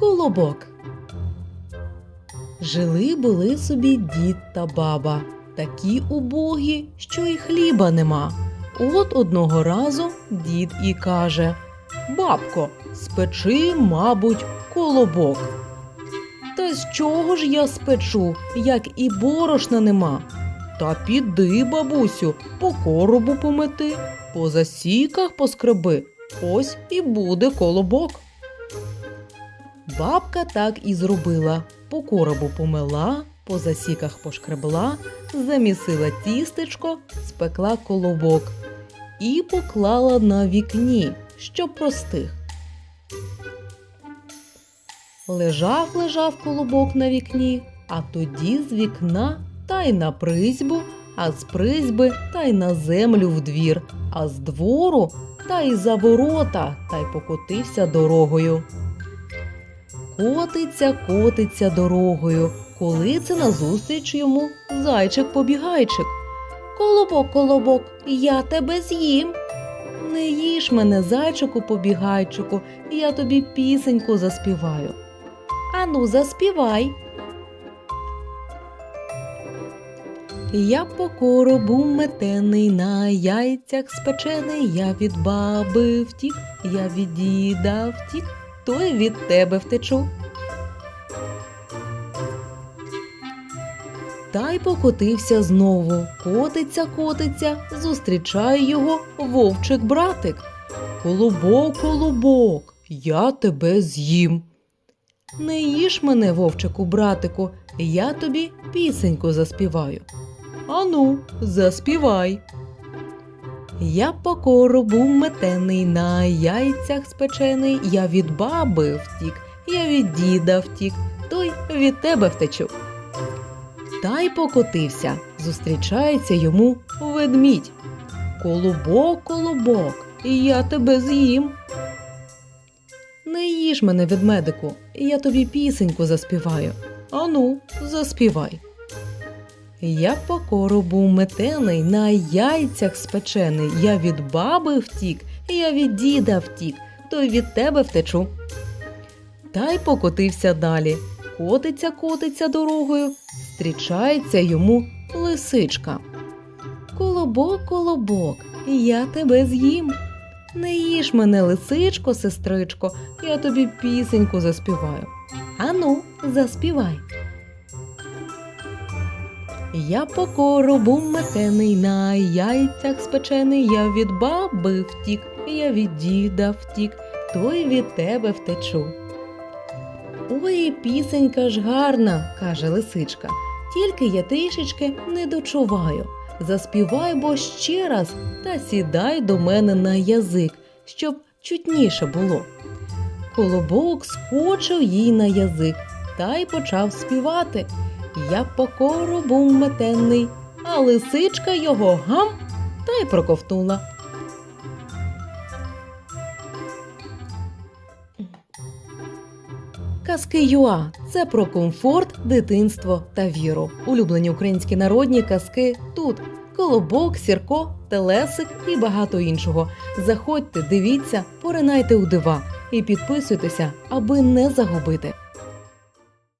Колобок. Жили були собі дід та баба, такі убогі, що і хліба нема. От одного разу дід і каже: Бабко, спечи, мабуть, колобок. Та з чого ж я спечу, як і борошна нема? Та піди, бабусю, по коробу помети, по засіках поскреби, ось і буде колобок. Бабка так і зробила. По коробу помила, по засіках пошкребла, замісила тістечко, спекла колобок і поклала на вікні, щоб простих. Лежав, лежав колобок на вікні, а тоді з вікна та й на призьбу, а з призьби та й на землю в двір, а з двору та й за ворота, та й покотився дорогою. Котиться, котиться дорогою, коли це назустріч йому зайчик-побігайчик. Колобок, колобок, я тебе з'їм. Не їж мене, зайчику побігайчику, я тобі пісеньку заспіваю. Ану, заспівай. Я по коробу метений, на яйцях спечений, я від баби втік, я від діда втік, то й від тебе втечу. Та й покотився знову. Котиться, котиться, зустрічає його вовчик братик. Колобок, колобок, я тебе з'їм. Не їж мене, вовчику, братику, я тобі пісеньку заспіваю. Ану, заспівай. Я по коробу метений, на яйцях спечений, я від баби втік, я від діда втік, той від тебе втечу. Та й покотився, зустрічається йому ведмідь. Колобок, колобок, я тебе з'їм. Не їж мене, ведмедику, я тобі пісеньку заспіваю. Ану, заспівай. Я по коробу метений, на яйцях спечений, я від баби втік, я від діда втік, то й від тебе втечу. Та й покотився далі. Котиться, котиться дорогою, зустрічається йому лисичка. Колобок, колобок, я тебе з'їм. Не їж мене, лисичко, сестричко, я тобі пісеньку заспіваю. Ану, заспівай. Я по коробу метений, на яйцях спечений, я від баби втік, я від діда втік, то й від тебе втечу. Ой, пісенька ж гарна, каже лисичка, тільки я трішечки не дочуваю. Заспівай бо ще раз та сідай до мене на язик, щоб чутніше було. Колобок скочив їй на язик та й почав співати. Я по коробу метений, а лисичка його гам та й проковтнула. Казки Юа це про комфорт, дитинство та віру. Улюблені українські народні казки тут. Колобок, сірко, телесик і багато іншого. Заходьте, дивіться, поринайте у дива і підписуйтеся, аби не загубити.